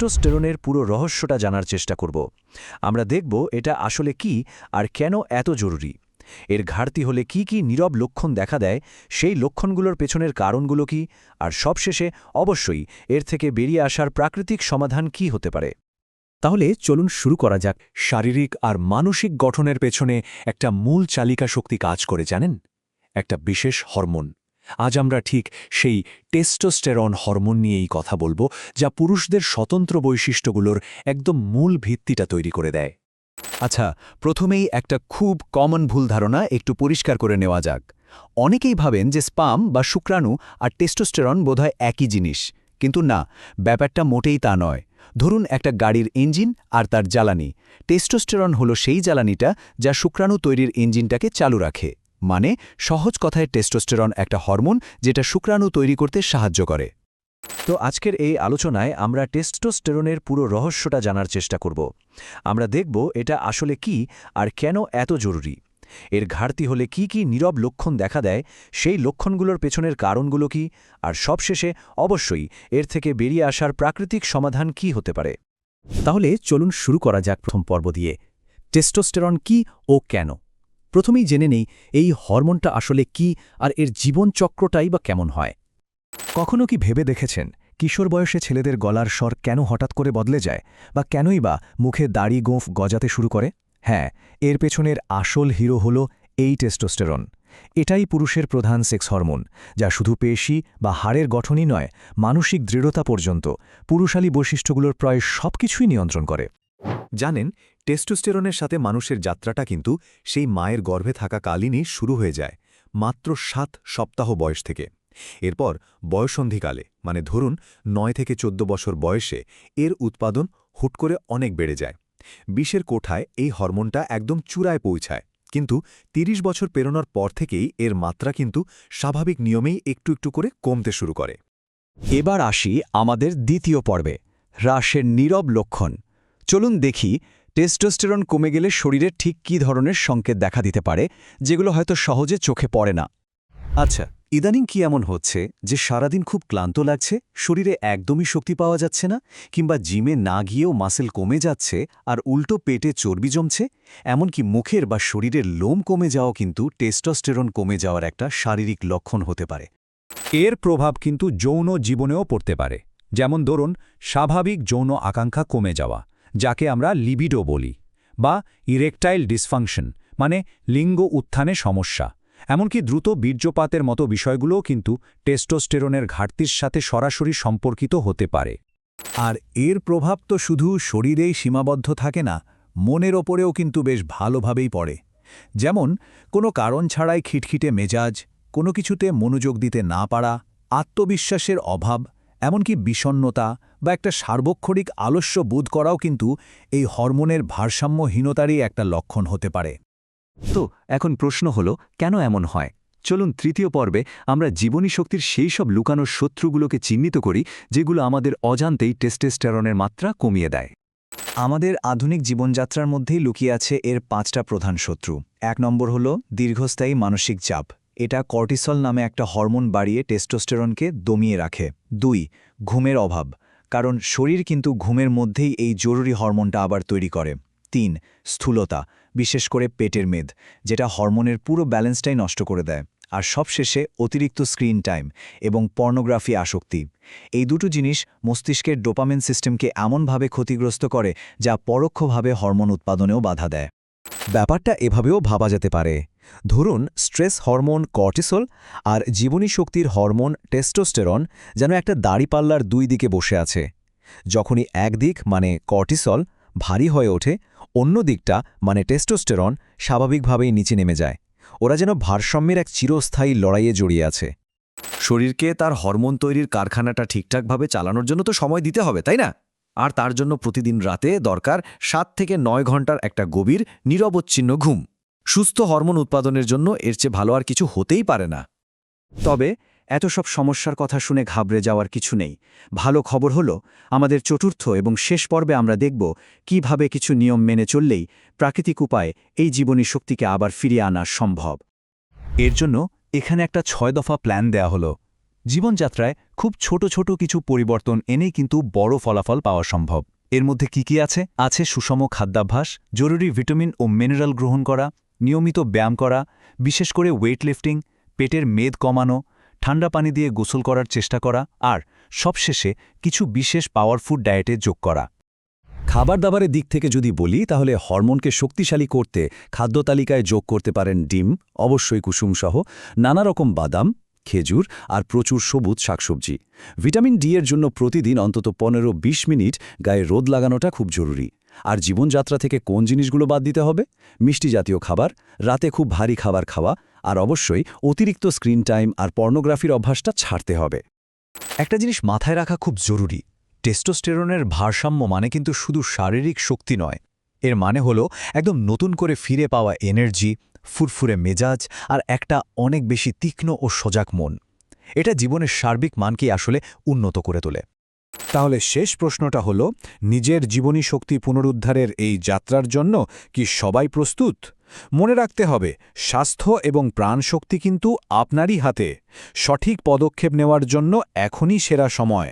টেস্টোস্টেরনের পুরো রহস্যটা জানার চেষ্টা করব। আমরা দেখব এটা আসলে কি আর কেন এত জরুরি। এর ঘাটতি হলে কি কি নীরব লক্ষণ দেখা দেয়, সেই লক্ষণগুলোর পেছনের কারণগুলো কি, আর সবশেষে অবশ্যই এর থেকে বেরিয়ে আসার প্রাকৃতিক সমাধান কি হতে পারে। তাহলে চলুন শুরু করা যাক শারীরিক আর মানসিক গঠনের পেছনে একটা মূল চালিকা শক্তি কাজ করে, জানেন? একটা বিশেষ হরমোন। আজ আমরা ঠিক সেই টেস্টোস্টেরন হরমোন নিয়েই কথা বলব, যা পুরুষদের স্বতন্ত্র বৈশিষ্ট্যগুলোর একদম মূল ভিত্তিটা তৈরি করে দেয়। আচ্ছা প্রথমেই একটা খুব কমন ভুল ধারণা একটু পরিষ্কার করে নেওয়া যাক। অনেকেই ভাবেন যে স্পাম বা শুক্রাণু আর টেস্টোস্টেরন বোধহয় একই জিনিস। কিন্তু না, ব্যাপারটা মোটেই তা নয়। ধরুন একটা গাড়ির ইঞ্জিন আর তার জ্বালানি। টেস্টোস্টেরন হলো সেই জ্বালানিটা যা শুক্রাণু তৈরির ইঞ্জিনটাকে চালু রাখে। মানে সহজ কথায় টেস্টোস্টেরন একটা হরমোন যেটা শুক্রাণু তৈরি করতে সাহায্য করে। তো আজকের এই আলোচনায় আমরা টেস্টোস্টেরনের পুরো রহস্যটা জানার চেষ্টা করব। আমরা দেখব এটা আসলে কি আর কেন এত জরুরি। এর ঘাটতি হলে কি কি নীরব লক্ষণ দেখা দেয়, সেই লক্ষণগুলোর পেছনের কারণগুলো কি, আর সবশেষে অবশ্যই এর থেকে বেরিয়ে আসার প্রাকৃতিক সমাধান কি হতে পারে। তাহলে চলুন শুরু করা যাক প্রথম পর্ব দিয়ে। টেস্টোস্টেরন কি ও কেন? প্রথমেই জেনে নেই এই হরমোনটা আসলে কি আর এর জীবনচক্রটাই বা কেমন হয়। কখনো কি ভেবে দেখেছেন কিশোর বয়সে ছেলেদের গলার স্বর কেন হঠাৎ করে বদলে যায় বা কেনই বা মুখে দাড়ি গোঁফ গজাতে শুরু করে? হ্যাঁ এর পেছনের আসল হিরো হল এই টেস্টোস্টেরন। এটাই পুরুষের প্রধান সেক্স হরমোন, যা শুধু পেশি বা হাড়ের গঠনই নয়, মানসিক দৃঢ়তা পর্যন্ত, পুরুষালী বৈশিষ্ট্যগুলোর প্রায় সবকিছুই নিয়ন্ত্রণ করে। জানেন, টেস্টোস্টেরনের সাথে মানুষের যাত্রাটা কিন্তু সেই মায়ের গর্ভে থাকা কালীনই শুরু হয়ে যায়, মাত্র সাত সপ্তাহ বয়স থেকে। এরপর বয়সন্ধিকালে মানে ধরুন নয় থেকে চোদ্দ বছর বয়সে, এর উৎপাদন হুট করে অনেক বেড়ে যায়। বিষের কোঠায় এই হরমোনটা একদম চূড়ায় পৌঁছায়। কিন্তু ৩০ বছর পেরোনোর পর থেকেই এর মাত্রা কিন্তু স্বাভাবিক নিয়মেই একটু একটু করে কমতে শুরু করে। এবার আসি আমাদের দ্বিতীয় পর্বে, হ্রাসের নীরব লক্ষণ। চলুন দেখি টেস্টোস্টেরন কমে গেলে শরীরে ঠিক কী ধরনের সংকেত দেখা দিতে পারে, যেগুলো হয়তো সহজে চোখে পড়ে না। আচ্ছা ইদানিং কি এমন হচ্ছে যে সারাদিন খুব ক্লান্ত লাগছে, শরীরে একদমই শক্তি পাওয়া যাচ্ছে না, কিংবা জিমে না গিয়েও মাসেল কমে যাচ্ছে আর উল্টো পেটে চর্বি জমছে? এমনকি মুখের বা শরীরের লোম কমে যাওয়া কিন্তু টেস্টোস্টেরন কমে যাওয়ার একটা শারীরিক লক্ষণ হতে পারে। এর প্রভাব কিন্তু যৌন জীবনেও পড়তে পারে। যেমন ধরুন, স্বাভাবিক যৌন আকাঙ্ক্ষা কমে যাওয়া। যাকে আমরা লিবিডো বলি, বা ইরেকটাইল ডিসফাংশন মানে লিঙ্গ উত্থানে সমস্যা। এমনকি দ্রুত বীর্যপাতের মতো বিষয়গুলোও কিন্তু টেস্টোস্টেরনের ঘাটতির সাথে সরাসরি সম্পর্কিত হতে পারে। আর এর প্রভাব তো শুধু শরীরেই সীমাবদ্ধ থাকে না, মনের ওপরেও কিন্তু বেশ ভালোভাবেই পড়ে। যেমন, কোনো কারণ ছাড়াই খিটখিটে মেজাজ, কোনো কিছুতে মনোযোগ দিতে না পারা, আত্মবিশ্বাসের অভাব, এমনকি বিষণ্নতা বা একটা সার্বক্ষরিক আলস্য বোধ করাও কিন্তু এই হরমোনের ভারসাম্যহীনতারই একটা লক্ষণ হতে পারে। তো এখন প্রশ্ন হল কেন এমন হয়? চলুন তৃতীয় পর্বে আমরা জীবনী শক্তির সেই সব লুকানো শত্রুগুলোকে চিহ্নিত করি যেগুলো আমাদের অজান্তেই টেস্টেস্টেরনের মাত্রা কমিয়ে দেয়। আমাদের আধুনিক জীবনযাত্রার মধ্যেই লুকিয়ে আছে এর পাঁচটা প্রধান শত্রু। এক নম্বর হল দীর্ঘস্থায়ী মানসিক চাপ। এটা কর্টিসল নামে একটা হরমোন বাড়িয়ে টেস্টোস্টেরনকে দমিয়ে রাখে। দুই ঘুমের অভাব। কারণ শরীর কিন্তু ঘুমের মধ্যেই এই জরুরি হরমোনটা আবার তৈরি করে। তিন, স্থূলতা, বিশেষ করে পেটের মেদ, যেটা হরমোনের পুরো ব্যালেন্সটাই নষ্ট করে দেয়। আর সবশেষে অতিরিক্ত স্ক্রিন টাইম এবং পর্নোগ্রাফি আসক্তি। এই দুটো জিনিস মস্তিষ্কের ডোপামিন সিস্টেমকে এমনভাবে ক্ষতিগ্রস্ত করে, যা পরোক্ষভাবে হরমোন উৎপাদনেও বাধা দেয়। ব্যাপারটা এভাবেও ভাবা যেতে পারে। ধরুন, স্ট্রেস হরমোন কর্টিসল আর জীবনী শক্তির হরমোন টেস্টোস্টেরন যেন একটা দাড়িপাল্লার দুই দিকে বসে আছে। যখনই একদিক মানে কর্টিসল, ভারী হয়ে ওঠে, অন্য দিকটা মানে টেস্টোস্টেরন, স্বাভাবিকভাবেই নিচে নেমে যায়। ওরা যেন ভারসাম্যের এক চিরস্থায়ী লড়াইয়ে জড়িয়ে আছে। শরীরকে তার হরমোন তৈরির কারখানাটা ঠিকঠাকভাবে চালানোর জন্য তো সময় দিতে হবে, তাই না? আর তার জন্য প্রতিদিন রাতে দরকার সাত থেকে নয় ঘণ্টার একটা গভীর, নিরবচ্ছিন্ন ঘুম। সুস্থ হরমোন উৎপাদনের জন্য এর চেয়ে ভালো আর কিছু হতেই পারে না। তবে, এত সব সমস্যার কথা শুনে ঘাবড়ে যাওয়ার কিছু নেই। ভালো খবর হলো, আমাদের চতুর্থ এবং শেষ পর্বে আমরা দেখব কীভাবে কিছু নিয়ম মেনে চললেই প্রাকৃতিক উপায়ে এই জীবনী শক্তিকে আবার ফিরিয়ে আনা সম্ভব। এর জন্য এখানে একটা ছয় দফা প্ল্যান দেয়া হলো। জীবনযাত্রায় খুব ছোট ছোট কিছু পরিবর্তন এনে কিন্তু বড় ফলাফল পাওয়া সম্ভব। এর মধ্যে কি কি আছে? আছে সুষম খাদ্যাভ্যাস, জরুরি ভিটামিন ও মিনারেল গ্রহণ করা নিয়মিত ব্যায়াম করা, বিশেষ করে ওয়েট লিফটিং পেটের মেদ কমানো, ঠান্ডা পানি দিয়ে গোসল করার চেষ্টা করা, আর সবশেষে কিছু বিশেষ পাওয়ারফুড ডায়েটে যোগ করা। খাবার দাবারের দিক থেকে যদি বলি, তাহলে হরমোনকে শক্তিশালী করতে খাদ্য তালিকায় যোগ করতে পারেন ডিম, অবশ্যই কুসুমসহ নানা রকম বাদাম, খেজুর আর প্রচুর সবুজ শাকসবজি। ভিটামিন ডি এর জন্য প্রতিদিন অন্তত পনেরো ২০ মিনিট গায়ে রোদ লাগানোটা খুব জরুরি। আর জীবনযাত্রা থেকে কোন জিনিসগুলো বাদ দিতে হবে? মিষ্টি জাতীয় খাবার, রাতে খুব ভারী খাবার খাওয়া, আর অবশ্যই অতিরিক্ত স্ক্রিন টাইম আর পর্নোগ্রাফির অভ্যাসটা ছাড়তে হবে। একটা জিনিস মাথায় রাখা খুব জরুরি। টেস্টোস্টেরনের ভারসাম্য মানে কিন্তু শুধু শারীরিক শক্তি নয়। এর মানে হলো একদম নতুন করে ফিরে পাওয়া এনার্জি, ফুরফুরে মেজাজ, আর একটা অনেক বেশি তীক্ষ্ণ ও সজাগ মন। এটা জীবনের সার্বিক মানকে আসলে উন্নত করে তোলে। তাহলে শেষ প্রশ্নটা হল, নিজের জীবনী শক্তি পুনরুদ্ধারের এই যাত্রার জন্য কি সবাই প্রস্তুত? মনে রাখতে হবে, স্বাস্থ্য এবং প্রাণশক্তি কিন্তু আপনারই হাতে। সঠিক পদক্ষেপ নেওয়ার জন্য এখনই সেরা সময়।